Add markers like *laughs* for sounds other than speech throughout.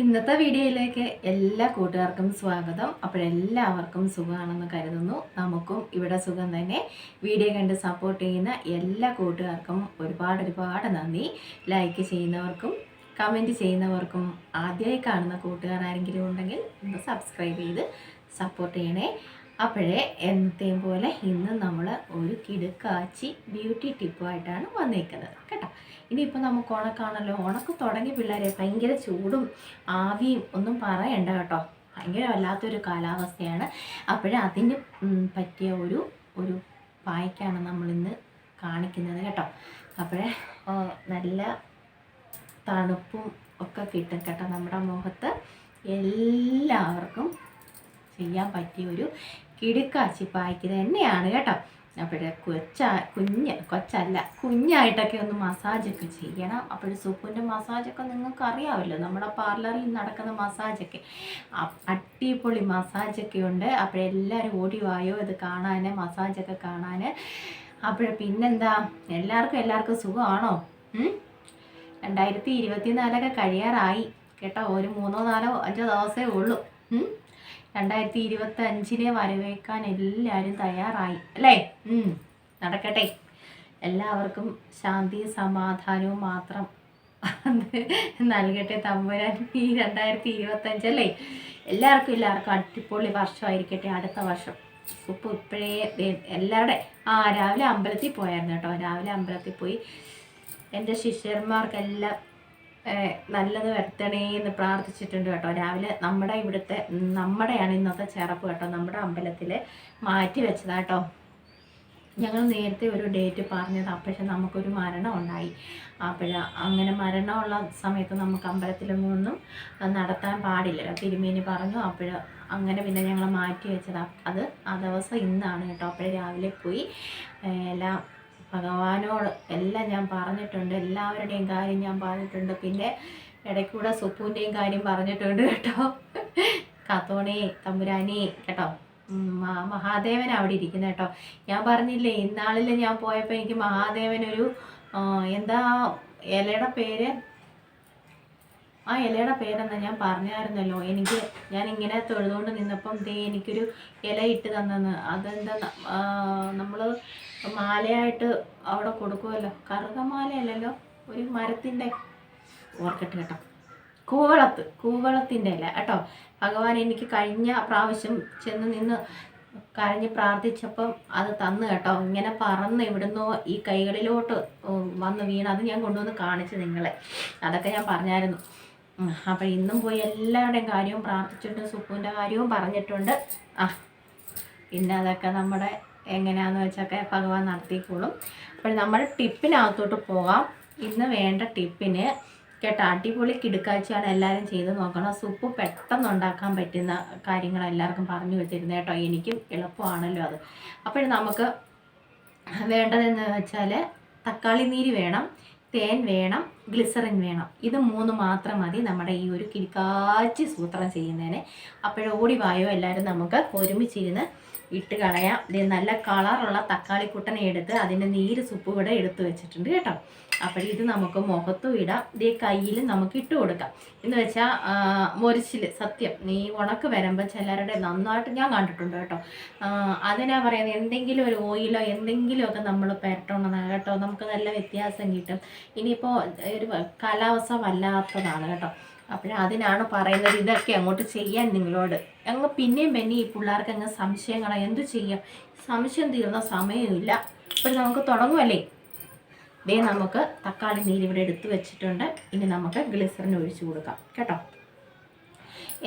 ഇന്നത്തെ വീഡിയോയിലേക്ക് എല്ലാ കൂട്ടുകാർക്കും സ്വാഗതം. അപ്പോഴെല്ലാവർക്കും സുഖമാണെന്ന് കരുതുന്നു. നമുക്കും ഇവിടെ സുഖം തന്നെ. വീഡിയോ കണ്ട് സപ്പോർട്ട് ചെയ്യുന്ന എല്ലാ കൂട്ടുകാർക്കും ഒരുപാട് ഒരുപാട് നന്ദി. ലൈക്ക് ചെയ്യുന്നവർക്കും കമന്റ് ചെയ്യുന്നവർക്കും ആദ്യമായി കാണുന്ന കൂട്ടുകാർ ആരെങ്കിലും ഉണ്ടെങ്കിൽ ഒന്ന് സബ്സ്ക്രൈബ് ചെയ്ത് സപ്പോർട്ട് ചെയ്യണേ. അപ്പോഴേ എന്നത്തെയും പോലെ ഇന്ന് നമ്മൾ ഒരു കിടുക്കാച്ചി ബ്യൂട്ടി ടിപ്പുമായിട്ടാണ് വന്നേക്കുന്നത്. കേട്ടോ? ഇനിയിപ്പോൾ നമുക്ക് ഉണക്കാണല്ലോ ഉണക്ക് തുടങ്ങി പിള്ളേരെ ഭയങ്കര ചൂടും ആവിയും ഒന്നും പറയണ്ട കേട്ടോ. ഭയങ്കര വല്ലാത്തൊരു കാലാവസ്ഥയാണ്. അപ്പോഴേ അതിന് പറ്റിയ ഒരു ഒരു പായ്ക്കാണ് നമ്മളിന്ന് കാണിക്കുന്നത് കേട്ടോ. അപ്പോഴേ നല്ല തണുപ്പും ഒക്കെ കിട്ടും കേട്ടോ നമ്മുടെ മുഖത്ത്. എല്ലാവർക്കും ചെയ്യാൻ പറ്റിയ ഒരു കിടുക്കാച്ചി പായ്ക്ക് തന്നെയാണ് കേട്ടോ. അപ്പോഴേ കൊച്ച കുഞ്ഞ് കൊച്ചല്ല കുഞ്ഞായിട്ടൊക്കെ ഒന്ന് മസാജൊക്കെ ചെയ്യണം. അപ്പോൾ സൂപ്പിന്റെ മസാജൊക്കെ നിങ്ങൾക്ക് അറിയാമല്ലോ നമ്മുടെ പാർലറിൽ നടക്കുന്ന മസാജൊക്കെ അടിപൊളി മസാജൊക്കെ ഉണ്ട്. അപ്പോഴെല്ലാവരും ഓടി വായോ ഇത് കാണാൻ മസാജൊക്കെ കാണാൻ അപ്പോൾ പിന്നെന്താ എല്ലാവർക്കും എല്ലാവർക്കും സുഖമാണോ? രണ്ടായിരത്തി ഇരുപത്തി നാലൊക്കെ കഴിയാറായി. കേട്ടോ ഒരു മൂന്നോ നാലോ അഞ്ചോ ദിവസമേ ഉള്ളൂ? രണ്ടായിരത്തി ഇരുപത്തി അഞ്ചിനെ വരവേക്കാൻ എല്ലാവരും തയ്യാറായി. അല്ലേ. നടക്കട്ടെ. എല്ലാവർക്കും ശാന്തി സമാധാനവും മാത്രം നൽകട്ടെ തമ്പുരാൻ ഈ രണ്ടായിരത്തി ഇരുപത്തി അഞ്ചല്ലേ എല്ലാവർക്കും എല്ലാവർക്കും അടിപൊളി വർഷമായിരിക്കട്ടെ അടുത്ത വർഷം. ഉപ്പ് ഇപ്പോഴേ എല്ലാവരുടെ ആ രാവിലെ അമ്പലത്തിൽ പോയായിരുന്നു കേട്ടോ. രാവിലെ അമ്പലത്തിൽ പോയി എന്റെ ശിഷ്യന്മാർക്കെല്ലാം നല്ലത് വരുത്തണേ എന്ന് പ്രാർത്ഥിച്ചിട്ടുണ്ട് കേട്ടോ. രാവിലെ നമ്മുടെ ഇവിടുത്തെ നമ്മുടെയാണ് ഇന്നത്തെ ചേർപ്പ് കേട്ടോ. നമ്മുടെ അമ്പലത്തിൽ മാറ്റി വെച്ചതാ കേട്ടോ. ഞങ്ങൾ നേരത്തെ ഒരു ഡേറ്റ് പറഞ്ഞത്. പക്ഷെ നമുക്കൊരു മരണം ഉണ്ടായി. അപ്പോൾ അങ്ങനെ മരണമുള്ള സമയത്ത് നമുക്ക് അമ്പലത്തിലൊന്നും നടത്താൻ പാടില്ലല്ലോ തിരുമേനി പറഞ്ഞു അപ്പോൾ അങ്ങനെ പിന്നെ ഞങ്ങൾ മാറ്റി വെച്ചതാ. അത് ആ ദിവസം ഇന്നാണ് കേട്ടോ. അപ്പോൾ രാവിലെ പോയി എല്ലാം ഭഗവാനോട് എല്ലാം ഞാൻ പറഞ്ഞിട്ടുണ്ട് എല്ലാവരുടെയും കാര്യം ഞാൻ പറഞ്ഞിട്ടുണ്ട്. പിന്നെ ഇടയ്ക്കൂടെ സുപ്പുവിന്റെയും കാര്യം പറഞ്ഞിട്ടുണ്ട് കേട്ടോ. കാത്തോണി തമ്പുരാനേ കേട്ടോ. മഹാദേവൻ അവിടെ ഇരിക്കുന്നത് കേട്ടോ. ഞാൻ പറഞ്ഞില്ലേ ഇന്നാളിൽ ഞാൻ പോയപ്പോൾ എനിക്ക് മഹാദേവൻ ഒരു എന്താ ഇലയുടെ പേര്? ആ ഇലയുടെ പേരെന്താ ഞാൻ പറഞ്ഞായിരുന്നല്ലോ. എനിക്ക് ഞാൻ ഇങ്ങനെ തൊഴുതുകൊണ്ട് നിന്നപ്പം ദേ എനിക്കൊരു ഇല ഇട്ട് തന്നെന്ന്. അതെന്താ നമ്മൾ മാലയായിട്ട് അവിടെ കൊടുക്കുമല്ലോ കറുകമാലയല്ലല്ലോ ഒരു മരത്തിന്റെ ഓർക്കട്ടെ കേട്ടോ. കൂവളത്ത് കൂവളത്തിന്റെ അല്ല കേട്ടോ. ഭഗവാൻ എനിക്ക് കഴിഞ്ഞ പ്രാവശ്യം ചെന്ന് നിന്ന് കരഞ്ഞ് പ്രാർത്ഥിച്ചപ്പം അത് തന്നു കേട്ടോ. ഇങ്ങനെ പറന്ന് ഇവിടുന്ന് ഈ കൈകളിലോട്ട് വന്ന് വീണ് അത് ഞാൻ കൊണ്ടുവന്ന് കാണിച്ചു നിങ്ങളെ. അതൊക്കെ ഞാൻ പറഞ്ഞായിരുന്നു. അപ്പം ഇന്നും പോയി എല്ലാവരുടെയും കാര്യവും പ്രാർത്ഥിച്ചിട്ടുണ്ട് സുപ്പുവിന്റെ കാര്യവും പറഞ്ഞിട്ടുണ്ട്. ആ പിന്നെ അതൊക്കെ നമ്മുടെ എങ്ങനെയാന്ന് വെച്ചൊക്കെ ഭഗവാൻ നടത്തിക്കോളും. അപ്പോൾ നമ്മൾ ടിപ്പിനകത്തോട്ട് പോകാം. ഇന്ന് വേണ്ട ടിപ്പിന് കേട്ടോ അടിപൊളി കിടുക്കാഴ്ചയാണ് എല്ലാവരും ചെയ്ത് നോക്കണം. സൂപ്പ് പെട്ടെന്ന് ഉണ്ടാക്കാൻ പറ്റുന്ന കാര്യങ്ങൾ എല്ലാവർക്കും പറഞ്ഞു വെച്ചിരുന്നത് കേട്ടോ. എനിക്കും എളുപ്പമാണല്ലോ അത്. അപ്പോൾ നമുക്ക് വേണ്ടതെന്ന് വെച്ചാൽ തക്കാളി നീര് വേണം തേൻ വേണം ഗ്ലിസറിൻ വേണം. ഇത് മൂന്ന് മാത്രം മതി നമ്മുടെ ഈ ഒരു കിടക്കാച്ചി സൂത്രം ചെയ്യുന്നതിന്. അപ്പോൾ ഓടി വായോ എല്ലാവരും നമുക്ക് ഒരുമിച്ചിരുന്ന് ഇട്ട് കളയാം. ഇത് നല്ല കളറുള്ള തക്കാളിക്കുട്ടനെ എടുത്ത് അതിന്റെ നീര് സുപ്പ് ഇവിടെ എടുത്തു വെച്ചിട്ടുണ്ട് കേട്ടോ. അപ്പോൾ ഇത് നമുക്ക് മുഖത്തും ഇടാം. ഇതേ കയ്യിൽ നമുക്ക് ഇട്ട് കൊടുക്കാം. എന്ന് വെച്ചാൽ മൊരിച്ചിൽ സത്യം. നീ ഉണക്ക് വരുമ്പോൾ ചിലരുടെ നന്നായിട്ട് ഞാൻ കണ്ടിട്ടുണ്ട് കേട്ടോ. അതിനാ പറയുന്നത് എന്തെങ്കിലും ഒരു ഓയിലോ എന്തെങ്കിലുമൊക്കെ നമ്മൾ പുരട്ടണം കേട്ടോ. നമുക്ക് നല്ല വ്യത്യാസം കിട്ടും. ഇനിയിപ്പോൾ ഒരു കാലാവസ്ഥ വല്ലാത്തതാണ് കേട്ടോ. അപ്പോൾ അതിനാണ് പറയുന്നത് ഇതൊക്കെ അങ്ങോട്ട് ചെയ്യാൻ നിങ്ങളോട്. അങ്ങ് പിന്നെയും പിന്നെ ഈ പിള്ളേർക്ക് അങ്ങ് സംശയങ്ങളെ. എന്തു ചെയ്യാം? സംശയം തീർന്ന സമയമില്ല. അപ്പോൾ നമുക്ക് തുടങ്ങുമല്ലേ ഇതേ നമുക്ക് തക്കാളി നീര് ഇവിടെ എടുത്തു വെച്ചിട്ടുണ്ട്. ഇനി നമുക്ക് ഗ്ലിസറിൻ ഒഴിച്ചു കൊടുക്കാം. കേട്ടോ?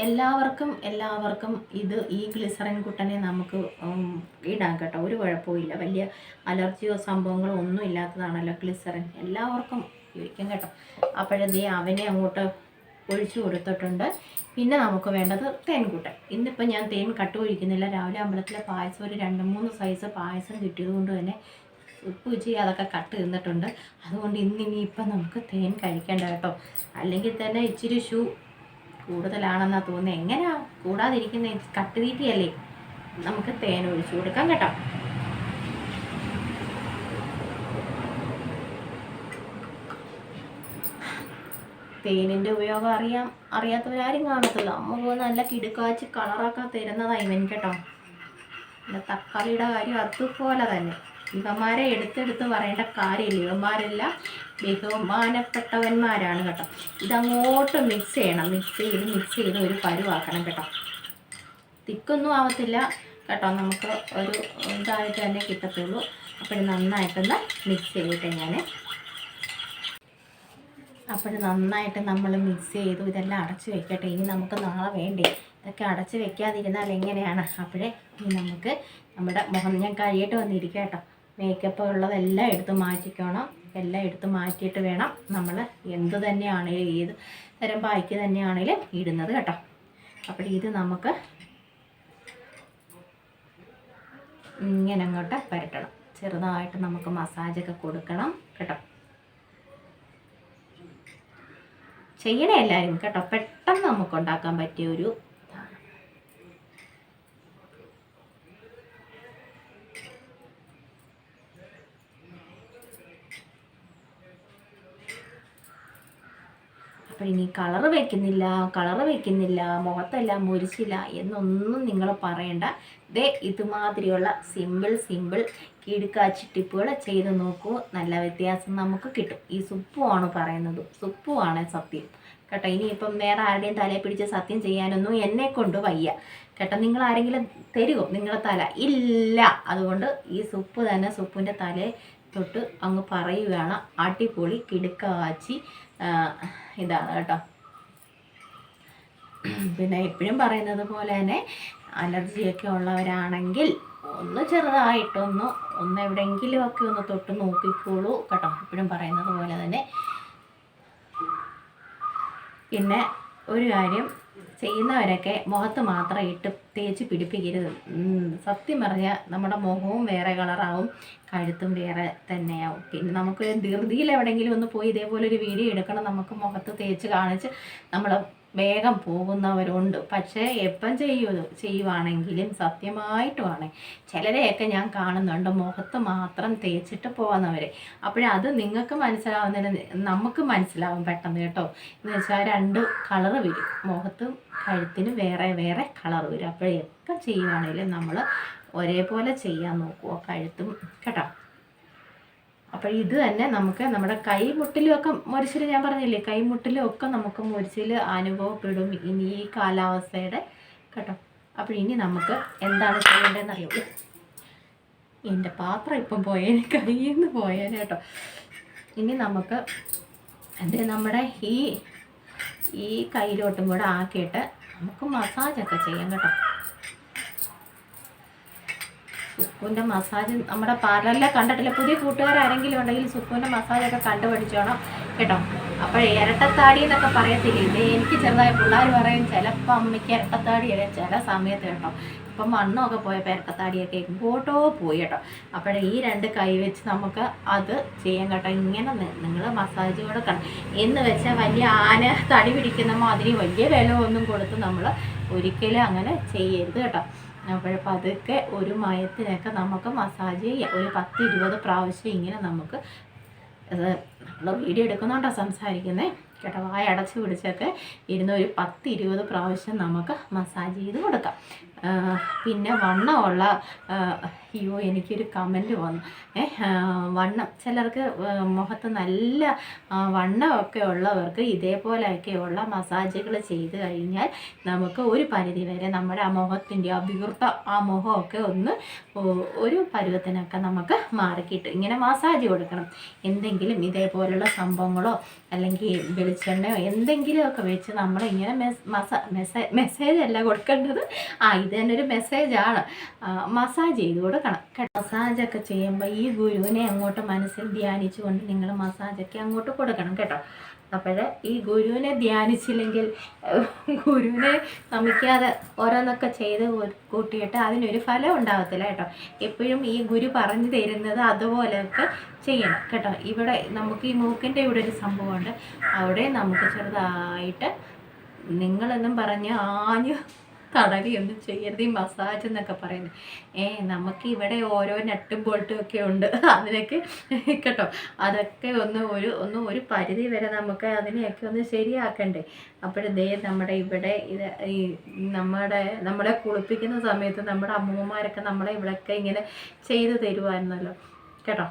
എല്ലാവർക്കും എല്ലാവർക്കും ഇത് ഈ ഗ്ലിസറിൻ കുട്ടനെ നമുക്ക് ഇടാം കേട്ടോ. ഒരു കുഴപ്പമില്ല വലിയ അലർജിയോ സംഭവങ്ങളോ ഒന്നും ഇല്ലാത്തതാണല്ലോ ഗ്ലിസറിൻ. എല്ലാവർക്കും ഉപയോഗിക്കാം കേട്ടോ. അപ്പോഴേ അവനെ അങ്ങോട്ട് ഒഴിച്ചു കൊടുത്തിട്ടുണ്ട്. പിന്നെ നമുക്ക് വേണ്ടത് തേൻകൂട്ടൻ ഇന്നിപ്പോൾ ഞാൻ തേൻ കട്ട് ഒഴിക്കുന്നില്ല. രാവിലെ അമ്പലത്തിലെ പായസം ഒരു രണ്ട് മൂന്ന് സൈസ് പായസം കിട്ടിയത് കൊണ്ട് തന്നെ ഉപ്പ് ഉച്ചി അതൊക്കെ കട്ട് തിന്നിട്ടുണ്ട്. അതുകൊണ്ട് ഇന്ന് ഇനിയിപ്പം നമുക്ക് തേൻ കഴിക്കേണ്ട കേട്ടോ. അല്ലെങ്കിൽ തന്നെ ഇച്ചിരി ഷൂ കൂടുതലാണെന്നാ തോന്നുന്നത് എങ്ങനെയാ? കൂടാതിരിക്കുന്ന കട്ട് തീറ്റിയല്ലേ നമുക്ക് തേൻ ഒഴിച്ചു കൊടുക്കാം കേട്ടോ. തേനിന്റെ ഉപയോഗം അറിയാം അറിയാത്തവരാരും കാണത്തില്ല. നമുക്ക് നല്ല കിടുക്കാച്ച് കളറൊക്കെ തരുന്നതായി ഇവൻ കേട്ടോ. പിന്നെ തക്കാളിയുടെ കാര്യം അതുപോലെ തന്നെ. ഇവന്മാരെ എടുത്തെടുത്ത് പറയേണ്ട കാര്യമില്ല. ഇവന്മാരെല്ലാം ബഹുമാനപ്പെട്ടവന്മാരാണ് കേട്ടോ. ഇതങ്ങോട്ട് മിക്സ് ചെയ്യണം. മിക്സ് ചെയ്ത് മിക്സ് ചെയ്ത് ഒരു പരുവാക്കണം കേട്ടോ. തിക്കൊന്നും ആവത്തില്ല കേട്ടോ. നമുക്ക് ഒരു ഇതായിട്ട് തന്നെ കിട്ടത്തുള്ളൂ. അപ്പോൾ നന്നായിട്ടൊന്ന് മിക്സ് ചെയ്തിട്ട് ഞാൻ അപ്പോൾ നന്നായിട്ട് നമ്മൾ മിക്സ് ചെയ്തു ഇതെല്ലാം അടച്ച് വെക്കട്ടെ. ഇനി നമുക്ക് നാളെ വേണ്ടേ? ഇതൊക്കെ അടച്ച് വെക്കാതിരുന്നാൽ എങ്ങനെയാണ്? അപ്പോഴേ ഇനി നമുക്ക് നമ്മുടെ മുഖം ഞാൻ കഴിയിട്ട് വന്നിരിക്കുക കേട്ടോ. മേക്കപ്പ് ഉള്ളതെല്ലാം എടുത്ത് മാറ്റിക്കണം. എല്ലാം എടുത്ത് മാറ്റിയിട്ട് വേണം നമ്മൾ എന്ത് തന്നെയാണെങ്കിലും ഏത് തരം ബാക്കി തന്നെയാണെങ്കിലും ഇടുന്നത് കേട്ടോ. അപ്പോൾ ഇത് നമുക്ക് ഇങ്ങനെ അങ്ങോട്ട് പരട്ടണം. ചെറുതായിട്ട് നമുക്ക് മസാജൊക്കെ കൊടുക്കണം കേട്ടോ. ചെയ്യണേ എല്ലാവരും കേട്ടോ. പെട്ടെന്ന് നമുക്ക് ഉണ്ടാക്കാൻ പറ്റിയ ഒരു ഇതാണ്. ഇനി കളർ വയ്ക്കുന്നില്ല കളർ വയ്ക്കുന്നില്ല മുഖത്തെല്ലാം മുരിച്ചില്ല എന്നൊന്നും നിങ്ങൾ പറയണ്ട. ദേ ഇതുമാതിരിയുള്ള സിമ്പിൾ സിമ്പിൾ കിടുക്കാച്ചി ടിപ്പുകൾ ചെയ്ത് നോക്കൂ. നല്ല വ്യത്യാസം നമുക്ക് കിട്ടും. ഈ സുപ്പുമാണ് പറയുന്നത്. സുപ്പുമാണ് സത്യം. കേട്ടോ ഇനിയിപ്പം വേറെ ആരുടെയും തലയെ പിടിച്ച് സത്യം ചെയ്യാനൊന്നും എന്നെ കൊണ്ട് വയ്യ. കേട്ടോ നിങ്ങൾ ആരെങ്കിലും തരുമോ നിങ്ങളെ തല? ഇല്ല. അതുകൊണ്ട് ഈ സുപ്പ് തന്നെ സുപ്പിന്റെ തലയെ തൊട്ട് അങ്ങ് പറയുകയാണ് അടിപൊളി കിടുക്കാച്ചി ഇതാണ് കേട്ടോ. പിന്നെ എപ്പോഴും പറയുന്നത് പോലെ തന്നെ അലർജിയൊക്കെ ഉള്ളവരാണെങ്കിൽ ഒന്ന് ചെറുതായിട്ടൊന്ന് ഒന്ന് എവിടെയെങ്കിലും ഒക്കെ ഒന്ന് തൊട്ട് നോക്കിക്കോളൂ കേട്ടോ. എപ്പോഴും പറയുന്നത് പോലെ തന്നെ. പിന്നെ ഒരു കാര്യം ചെയ്യുന്നവരൊക്കെ മുഖത്ത് മാത്രം ഇട്ട് തേച്ച് പിടിപ്പിക്കരുത്. സത്യം പറഞ്ഞാൽ നമ്മുടെ മുഖവും വേറെ കളറാവും കഴുത്തും വേറെ തന്നെയാവും. പിന്നെ നമുക്ക് ധൃതിയിൽ എവിടെയെങ്കിലും ഒന്ന് പോയി ഇതേപോലെ ഒരു വീഡിയോ എടുക്കണം നമുക്ക് മുഖത്ത് തേച്ച് കാണിച്ച് നമ്മൾ വേഗം പോകുന്നവരുണ്ട്. പക്ഷേ എപ്പം ചെയ്യൂ ചെയ്യുവാണെങ്കിലും സത്യമായിട്ടുമാണ് ചിലരെയൊക്കെ ഞാൻ കാണുന്നുണ്ട്. മുഖത്ത് മാത്രം തേച്ചിട്ട് പോകുന്നവരെ. അപ്പോഴത് നിങ്ങൾക്ക് മനസ്സിലാവുന്നതിന് നമുക്ക് മനസ്സിലാവും പെട്ടെന്ന് കേട്ടോ. എന്ന് വെച്ചാൽ രണ്ട് കളറ് വരും. മുഖത്തും കഴുത്തിനും വേറെ വേറെ കളർ വരും. അപ്പോഴൊക്കെ ചെയ്യുവാണെങ്കിലും നമ്മൾ ഒരേപോലെ ചെയ്യാൻ നോക്കുക കഴുത്തും. കേട്ടോ. അപ്പോൾ ഇത് തന്നെ നമുക്ക് നമ്മുടെ കൈമുട്ടിലും ഒക്കെ ഞാൻ പറഞ്ഞില്ലേ കൈമുട്ടിലും ഒക്കെ നമുക്ക് മുരിച്ചിൽ അനുഭവപ്പെടും ഇനി ഈ കാലാവസ്ഥയുടെ കേട്ടോ. അപ്പോൾ ഇനി നമുക്ക് എന്താണ് ചെയ്യേണ്ടതെന്ന് അറിയോ എന്റെ പാത്രം ഇപ്പം പോയേനെ കയ്യിൽ പോയേനെ കേട്ടോ. ഇനി നമുക്ക് അത് നമ്മുടെ ഈ ഈ കയ്യിലോട്ടും കൂടെ ആക്കിയിട്ട് നമുക്ക് മസാജൊക്കെ ചെയ്യാം കേട്ടോ. സുക്കുവിന്റെ മസാജ് നമ്മുടെ പാർലറിലെ കണ്ടിട്ടില്ല? പുതിയ കൂട്ടുകാരാരെങ്കിലും ഉണ്ടെങ്കിൽ സുക്കുവിന്റെ മസാജൊക്കെ കണ്ടുപഠിച്ചോണം കേട്ടോ. അപ്പോൾ ഇരട്ടത്താടി എന്നൊക്കെ പറയത്തില്ലേ? എനിക്ക് ചെറുതായി പിള്ളേർ പറയും ചിലപ്പോൾ അമ്മയ്ക്ക് ഇരട്ടത്താടി ഇട ചില സമയത്ത് കേട്ടോ. ഇപ്പം മണ്ണൊക്കെ പോയപ്പോൾ ഇരട്ടത്താടിയൊക്കെ എങ്ങോട്ടോ പോയി കേട്ടോ. അപ്പോൾ ഈ രണ്ട് കൈ വെച്ച് നമുക്ക് അത് ചെയ്യാൻ കേട്ടോ. ഇങ്ങനെ നിങ്ങൾ മസാജ് കൊടുക്കണം എന്ന് വെച്ചാൽ വലിയ ആന തടി പിടിക്കുന്ന മാതിരി വലിയ വില ഒന്നും കൊടുത്ത് നമ്മൾ ഒരിക്കലും അങ്ങനെ ചെയ്യരുത് കേട്ടോ. അപ്പോൾ പതുക്കെ ഒരു മയത്തിനൊക്കെ നമുക്ക് മസാജ് ചെയ്യാം. ഒരു പത്ത് ഇരുപത് പ്രാവശ്യം ഇങ്ങനെ നമുക്ക് നമ്മൾ വീഡിയോ എടുക്കുന്നുണ്ടോ സംസാരിക്കുന്നത് കേട്ടോ വായ അടച്ച് പിടിച്ചൊക്കെ ഇരുന്ന് ഒരു പത്ത് ഇരുപത് പ്രാവശ്യം നമുക്ക് മസാജ് ചെയ്ത് കൊടുക്കാം. പിന്നെ വണ്ണമുള്ള അയ്യോ എനിക്കൊരു കമന്റ് വന്നു. ഏ വണ്ണം. ചിലർക്ക് മുഖത്ത് നല്ല വണ്ണമൊക്കെ ഉള്ളവർക്ക് ഇതേപോലെയൊക്കെയുള്ള മസാജുകൾ ചെയ്ത് കഴിഞ്ഞാൽ നമുക്ക് ഒരു പരിധി വരെ നമ്മുടെ ആ മുഖത്തിന്റെ ആ ആ മുഖമൊക്കെ ഒന്ന് ഒരു പരുവത്തിനൊക്കെ നമുക്ക് മാറിക്കിട്ടും. ഇങ്ങനെ മസാജ് കൊടുക്കണം. എന്തെങ്കിലും ഇതേപോലുള്ള സംഭവങ്ങളോ അല്ലെങ്കിൽ വെളിച്ചെണ്ണയോ എന്തെങ്കിലുമൊക്കെ വെച്ച് നമ്മളിങ്ങനെ മെസ് മസ മെസ്സേ മെസ്സേജ് അല്ല കൊടുക്കേണ്ടത്. ആ ഇത് തന്നെ ഒരു മെസ്സേജാണ്. മസാജ് ചെയ്ത് കൊടുക്കണം കേട്ടോ മസാജൊക്കെ ചെയ്യുമ്പോൾ ഈ ഗുരുവിനെ അങ്ങോട്ട് മനസ്സിൽ ധ്യാനിച്ചുകൊണ്ട് നിങ്ങൾ മസാജൊക്കെ അങ്ങോട്ട് കൊടുക്കണം കേട്ടോ. അപ്പോൾ ഈ ഗുരുവിനെ ധ്യാനിച്ചില്ലെങ്കിൽ ഗുരുവിനെ നമിക്കാതെ ഓരോന്നൊക്കെ ചെയ്ത് കൂട്ടിയിട്ട് അതിനൊരു ഫലം ഉണ്ടാകത്തില്ല കേട്ടോ. എപ്പോഴും ഈ ഗുരു പറഞ്ഞു തരുന്നത് അതുപോലെയൊക്കെ ചെയ്യണം കേട്ടോ. ഇവിടെ നമുക്ക് ഈ മൂക്കിന്റെ ഇവിടെ ഒരു സംഭവമുണ്ട്. അവിടെ നമുക്ക് ചെറുതായിട്ട് നിങ്ങളെന്നും പറഞ്ഞ് ആഞ്ഞ് തടവിയൊന്നും ചെയ്യരുത് ഈ മസാജ് എന്നൊക്കെ പറയുന്നത്. ഏ നമുക്ക് ഇവിടെ ഓരോ നട്ടും ബോൾട്ടും ഒക്കെ ഉണ്ട്. അതിനൊക്കെ കേട്ടോ അതൊക്കെ ഒന്ന് ഒരു ഒന്ന് ഒരു പരിധി വരെ നമുക്ക് അതിനെയൊക്കെ ഒന്ന് ശരിയാക്കണ്ടേ. അപ്പോഴേ നമ്മുടെ ഇവിടെ ഇത് ഈ നമ്മുടെ നമ്മളെ കുളിപ്പിക്കുന്ന സമയത്ത് നമ്മുടെ അമ്മൂമ്മമാരൊക്കെ നമ്മളെ ഇവിടെയൊക്കെ ഇങ്ങനെ ചെയ്തു തരുമായിരുന്നല്ലോ കേട്ടോ?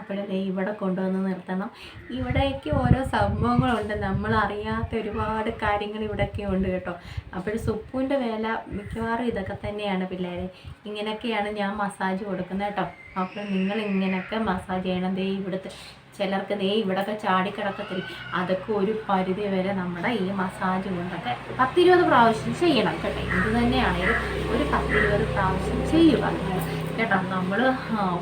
അപ്പോഴേ ഇവിടെ കൊണ്ടുവന്ന് നിർത്തണം. ഇവിടേക്ക് ഓരോ സംഭവങ്ങളുണ്ട്. നമ്മൾ അറിയാത്ത ഒരുപാട് കാര്യങ്ങൾ ഇവിടെയൊക്കെ ഉണ്ട് കേട്ടോ. അപ്പോൾ സുപ്പുവിന്റെ വേല മിക്കവാറും ഇതൊക്കെ തന്നെയാണ് പിള്ളേരെ. ഇങ്ങനെയൊക്കെയാണ് ഞാൻ മസാജ് കൊടുക്കുന്നത് കേട്ടോ. അപ്പോൾ നിങ്ങൾ ഇങ്ങനെയൊക്കെ മസാജ് ചെയ്യണം. ദേ ഇവിടുത്തെ ചിലർക്ക് ദേ ഇവിടെയൊക്കെ ചാടിക്കിടക്കത്തില്ല അതൊക്കെ ഒരു പരിധി വരെ നമ്മുടെ ഈ മസാജ് കൊണ്ടൊക്കെ പത്തിരുപത് പ്രാവശ്യം ചെയ്യണം കേട്ടോ. ഇത് തന്നെയാണെങ്കിലും ഒരു പത്തിരുപത് പ്രാവശ്യം ചെയ്യുക. കേട്ടോ. നമ്മൾ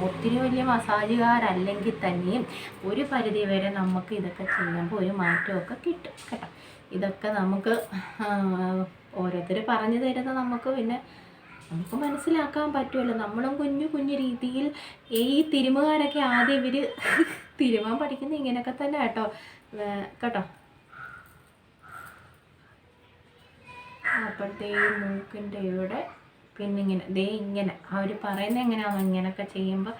ഒത്തിരി വലിയ മസാജുകാരല്ലെങ്കിൽ തന്നെയും ഒരു പരിധി വരെ നമുക്ക് ഇതൊക്കെ ചെയ്യുമ്പോൾ ഒരു മാറ്റമൊക്കെ കിട്ടും കേട്ടോ. ഇതൊക്കെ നമുക്ക് ഓരോരുത്തർ പറഞ്ഞു തരുന്ന നമുക്ക് പിന്നെ നമുക്ക് മനസ്സിലാക്കാൻ പറ്റുമല്ലോ. നമ്മളും കുഞ്ഞു കുഞ്ഞു രീതിയിൽ ഈ തിരുമുകാരൊക്കെ ആദ്യം ഇവർ *laughs* തിരുമാൻ പഠിക്കുന്ന ഇങ്ങനെയൊക്കെ തന്നെ കേട്ടോ. കേട്ടോ. അപ്പോഴത്തെ ഈ മൂക്കിന്റെ ഇവിടെ പിന്നെ ഇങ്ങനെ ദേ ഇങ്ങനെ. അവർ പറയുന്നത് എങ്ങനെയാണോ ഇങ്ങനെയൊക്കെ ചെയ്യുമ്പോൾ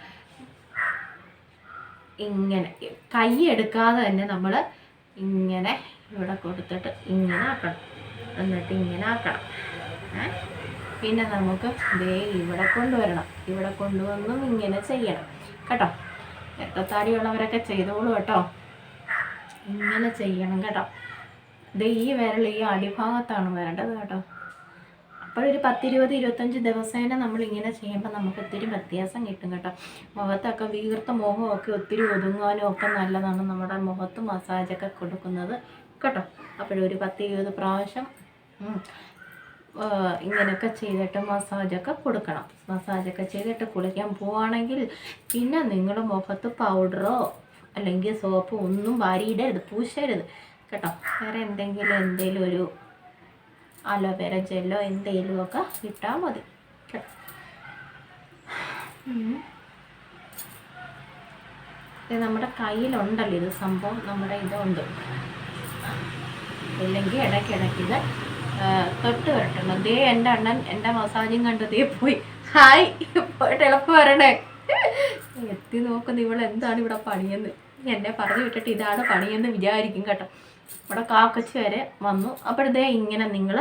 ഇങ്ങനെ. കൈ എടുക്കാതെ തന്നെ നമ്മൾ ഇങ്ങനെ ഇവിടെ കൊടുത്തിട്ട് ഇങ്ങനെ ആക്കണം. എന്നിട്ട് ഇങ്ങനെ ആക്കണം. പിന്നെ നമുക്ക് ദേ ഇവിടെ കൊണ്ടുവരണം. ഇവിടെ കൊണ്ടുവന്നും ഇങ്ങനെ ചെയ്യണം. കേട്ടോ? രക്തത്താടിയുള്ളവരൊക്കെ ചെയ്തോളൂ കേട്ടോ. ഇങ്ങനെ ചെയ്യണം കേട്ടോ. ദേ ഈ വിരൽ ഈ അടിഭാഗത്താണ് വരേണ്ടത് കേട്ടോ. അപ്പോഴൊരു പത്തിരുപത് ഇരുപത്തഞ്ച് ദിവസേന നമ്മൾ ഇങ്ങനെ ചെയ്യുമ്പോൾ നമുക്ക് ഒത്തിരി വ്യത്യാസം കിട്ടും കേട്ടോ. മുഖത്തൊക്കെ വീർത്ത മുഖമൊക്കെ ഒത്തിരി ഒതുങ്ങാനും ഒക്കെ നല്ലതാണ് നമ്മുടെ മുഖത്ത് മസാജൊക്കെ കൊടുക്കുന്നത് കേട്ടോ. അപ്പോഴൊരു പത്ത് ഇരുപത് പ്രാവശ്യം ഇങ്ങനെയൊക്കെ ചെയ്തിട്ട് മസാജൊക്കെ കൊടുക്കണം. മസാജൊക്കെ ചെയ്തിട്ട് കുളിക്കാൻ പോവുകയാണെങ്കിൽ പിന്നെ നിങ്ങളുടെ മുഖത്ത് പൗഡറോ അല്ലെങ്കിൽ സോപ്പോ ഒന്നും വാരിയിടരുത് പൂശരുത് കേട്ടോ. വേറെ എന്തെങ്കിലും എന്തെങ്കിലും ഒരു അലോവേര ജെല്ലോ എന്തെങ്കിലും ഒക്കെ ഇട്ടാൽ മതി. നമ്മുടെ കയ്യിലുണ്ടല്ലോ ഇത് സംഭവം നമ്മുടെ ഇതുണ്ട്. ഇല്ലെങ്കിൽ ഇടയ്ക്കിടയ്ക്ക് ഇത് തൊട്ട് വരട്ടണം ദേ എന്റെ അണ്ണൻ എന്റെ മസാജും കണ്ട് ദേ പോയി. ഹായ് പോയിട്ട് എളുപ്പം വരണേ. എത്തി നോക്കുന്ന ഇവൾ എന്താണ് ഇവിടെ പണിയെന്ന്. എന്നെ പറഞ്ഞു വിട്ടിട്ട് ഇതാണ് പണിയെന്ന് വിചാരിക്കും കേട്ടോ. ഇവിടെ കാക്കച്ചി വരെ വന്നു. അപ്പോഴത്തേ ഇങ്ങനെ നിങ്ങൾ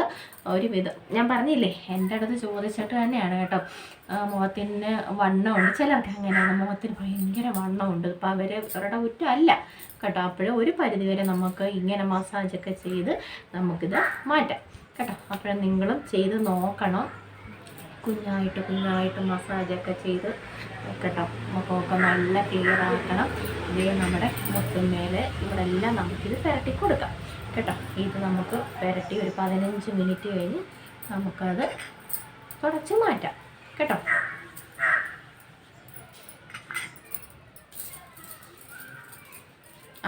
ഒരു വിധം. ഞാൻ പറഞ്ഞില്ലേ എന്റെ അടുത്ത് ചോദിച്ചിട്ട് തന്നെയാണ് കേട്ടോ. മുഖത്തിന് വണ്ണമുണ്ട്. ചിലർക്ക് അങ്ങനെയാണ്. മുഖത്തിന് ഭയങ്കര വണ്ണമുണ്ട്. ഇപ്പം അവർ അവരുടെ കുറ്റമല്ല കേട്ടോ. അപ്പോഴും ഒരു പരിധിവരെ നമുക്ക് ഇങ്ങനെ മസാജൊക്കെ ചെയ്ത് നമുക്കിത് മാറ്റാം കേട്ടോ. അപ്പോഴും നിങ്ങളും ചെയ്ത് നോക്കണം. കുഞ്ഞായിട്ട് കുഞ്ഞായിട്ട് മസാജൊക്കെ ചെയ്ത് കേട്ടോ മുഖമൊക്കെ നല്ല ക്ലിയർ ആക്കണം. ഇതേ നമ്മുടെ മുത്തുമേലെ ഇവിടെ എല്ലാം നമുക്കിത് പുരട്ടി കൊടുക്കാം. കേട്ടോ? ഇത് നമുക്ക് പുരട്ടി ഒരു പതിനഞ്ച് മിനിറ്റ് കഴിഞ്ഞ് നമുക്കത് തുടച്ച് മാറ്റാം. കേട്ടോ?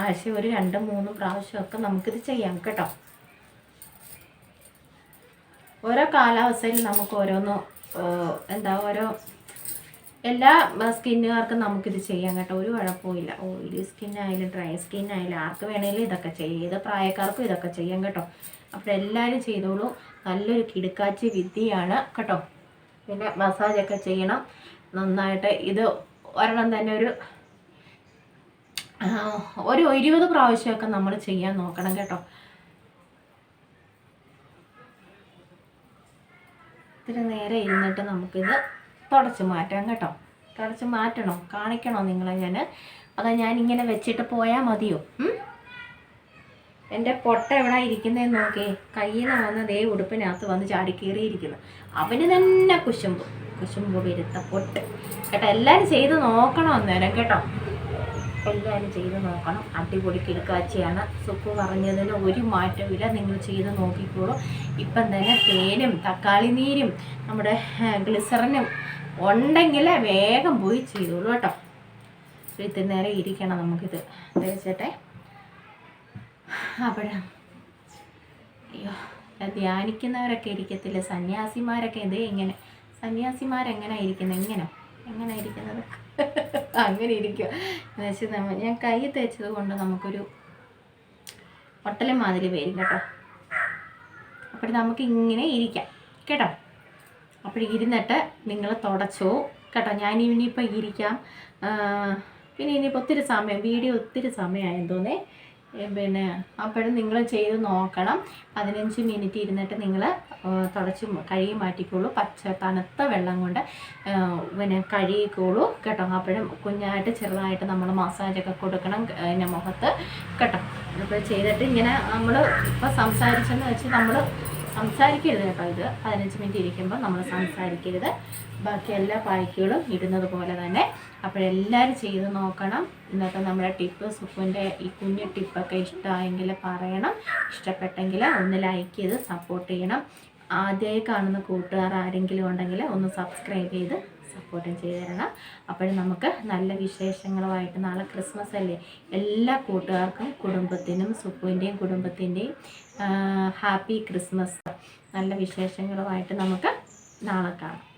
ആഴ്ച ഒരു രണ്ട് മൂന്ന് പ്രാവശ്യമൊക്കെ നമുക്കിത് ചെയ്യാം. കേട്ടോ? ഓരോ കാലാവസ്ഥയിൽ നമുക്ക് ഓരോന്ന് എന്താ ഓരോ എല്ലാ സ്കിന്നുകാർക്കും നമുക്കിത് ചെയ്യാം കേട്ടോ ഒരു കുഴപ്പമില്ല ഓയിലി സ്കിന്നായാലും ഡ്രൈ സ്കിന്നായാലും ആർക്ക് വേണേലും ഇതൊക്കെ ചെയ്യാം. ഏത് പ്രായക്കാർക്കും ഇതൊക്കെ ചെയ്യാം കേട്ടോ. അപ്പോൾ എല്ലാവരും ചെയ്തോളൂ. നല്ലൊരു കിടുക്കാച്ചി വിദ്യയാണ് കേട്ടോ. പിന്നെ മസാജൊക്കെ ചെയ്യണം. നന്നായിട്ട് ഇത് ഒരെണ്ണം തന്നെ ഒരു ഒരു ഇരുപത് പ്രാവശ്യമൊക്കെ നമ്മൾ ചെയ്യാൻ നോക്കണം കേട്ടോ. ഇത്തിരി നേരെ ഇരുന്നിട്ട് നമുക്കിത് തുടച്ച് മാറ്റാം കേട്ടോ. തുടച്ച് മാറ്റണോ. കാണിക്കണോ നിങ്ങളെ ഞാൻ അതോ ഞാൻ ഇങ്ങനെ വെച്ചിട്ട് പോയാൽ മതിയോ? എന്റെ പൊട്ട എവിടെ ഇരിക്കുന്നതെന്ന് നോക്കി. കയ്യിൽ നിന്ന് വന്ന ദേ ഉടുപ്പിനകത്ത് വന്ന് ചാടി കയറിയിരിക്കുന്നു അവന് തന്നെ കുശുമ്പ്. കുശുമ്പ് വരുത്ത പൊട്ട്. കേട്ടോ എല്ലാവരും ചെയ്ത് നോക്കണം അന്നേരം കേട്ടോ. എല്ലാവരും ചെയ്ത് നോക്കണം. അടിപൊളി കിടക്കാച്ചയാണ്. സുപ്പ് പറഞ്ഞതിന് ഒരു മാറ്റമില്ല നിങ്ങൾ ചെയ്ത് നോക്കിക്കോളൂ. ഇപ്പം തന്നെ തേനും തക്കാളി നീരും നമ്മുടെ ഗ്ലിസറിനും ഉണ്ടെങ്കിൽ വേഗം പോയി ചെയ്തോളൂ കേട്ടോ. ഇത്തിരി നേരം ഇരിക്കണം നമുക്കിത്. തേച്ചട്ടെ അപ്പോഴാ അയ്യോ ധ്യാനിക്കുന്നവരൊക്കെ ഇരിക്കത്തില്ല? സന്യാസിമാരൊക്കെ ഇത് ഇങ്ങനെ. സന്യാസിമാരെങ്ങനെ ഇരിക്കുന്നത് ഇങ്ങനെ. എങ്ങനെ ഇരിക്കുന്നത് *laughs* അങ്ങനെ ഇരിക്കുക എന്ന് വെച്ചാൽ നമ്മൾ ഞാൻ കൈ തേച്ചത് കൊണ്ട് നമുക്കൊരു ഒട്ടലും മാതിരി വരും കേട്ടോ. അപ്പോൾ നമുക്ക് ഇങ്ങനെ ഇരിക്കാം കേട്ടോ? അപ്പോൾ ഇരുന്നിട്ട് നിങ്ങൾ തുടച്ചോ കേട്ടോ? ഞാൻ ഇനിയിപ്പോൾ ഇരിക്കാം. പിന്നെ ഇനിയിപ്പോൾ ഒത്തിരി സമയം വീഡിയോ ഒത്തിരി സമയമായെന്ന് തോന്നേ പിന്നെ അപ്പോഴും നിങ്ങൾ ചെയ്ത് നോക്കണം. പതിനഞ്ച് മിനിറ്റ് ഇരുന്നിട്ട് നിങ്ങൾ തുടച്ച് കഴുകി മാറ്റിക്കോളൂ. പച്ച തണുത്ത വെള്ളം കൊണ്ട് പിന്നെ കഴുകിക്കോളൂ കേട്ടോ. അപ്പോഴും കുഞ്ഞായിട്ട് ചെറുതായിട്ട് നമ്മൾ മസാജൊക്കെ കൊടുക്കണം പിന്നെ മുഖത്ത് കേട്ടോ. അപ്പോൾ ചെയ്തിട്ട് ഇങ്ങനെ നമ്മൾ ഇപ്പോൾ സംസാരിച്ചെന്ന് വെച്ച് നമ്മൾ സംസാരിക്കരുത് കേട്ടോ ഇത്. പതിനഞ്ച് മിനിറ്റ് ഇരിക്കുമ്പോൾ നമ്മൾ സംസാരിക്കരുത്. ബാക്കി എല്ലാ പായ്ക്കുകളും ഇടുന്നത് പോലെ തന്നെ അപ്പോഴെല്ലാവരും ചെയ്ത് നോക്കണം. ഇന്നത്തെ നമ്മുടെ ടിപ്പ് സുപ്പിന്റെ ഈ കുഞ്ഞു ടിപ്പൊക്കെ ഇഷ്ടമായെങ്കിൽ പറയണം. ഇഷ്ടപ്പെട്ടെങ്കിൽ ഒന്ന് ലൈക്ക് ചെയ്ത് സപ്പോർട്ട് ചെയ്യണം. ആദ്യമായി കാണുന്ന കൂട്ടുകാർ ആരെങ്കിലും ഉണ്ടെങ്കിൽ ഒന്ന് സബ്സ്ക്രൈബ് ചെയ്ത് സപ്പോർട്ടും ചെയ്ത് തരണം. അപ്പോഴും നമുക്ക് നല്ല വിശേഷങ്ങളുമായിട്ട് നാളെ ക്രിസ്മസ് അല്ലേ? എല്ലാ കൂട്ടുകാർക്കും കുടുംബത്തിനും സുപ്പുവിന്റെയും കുടുംബത്തിന്റെയും ഹാപ്പി ക്രിസ്മസ്. നല്ല വിശേഷങ്ങളുമായിട്ട് നമുക്ക് നാളെ കാണാം.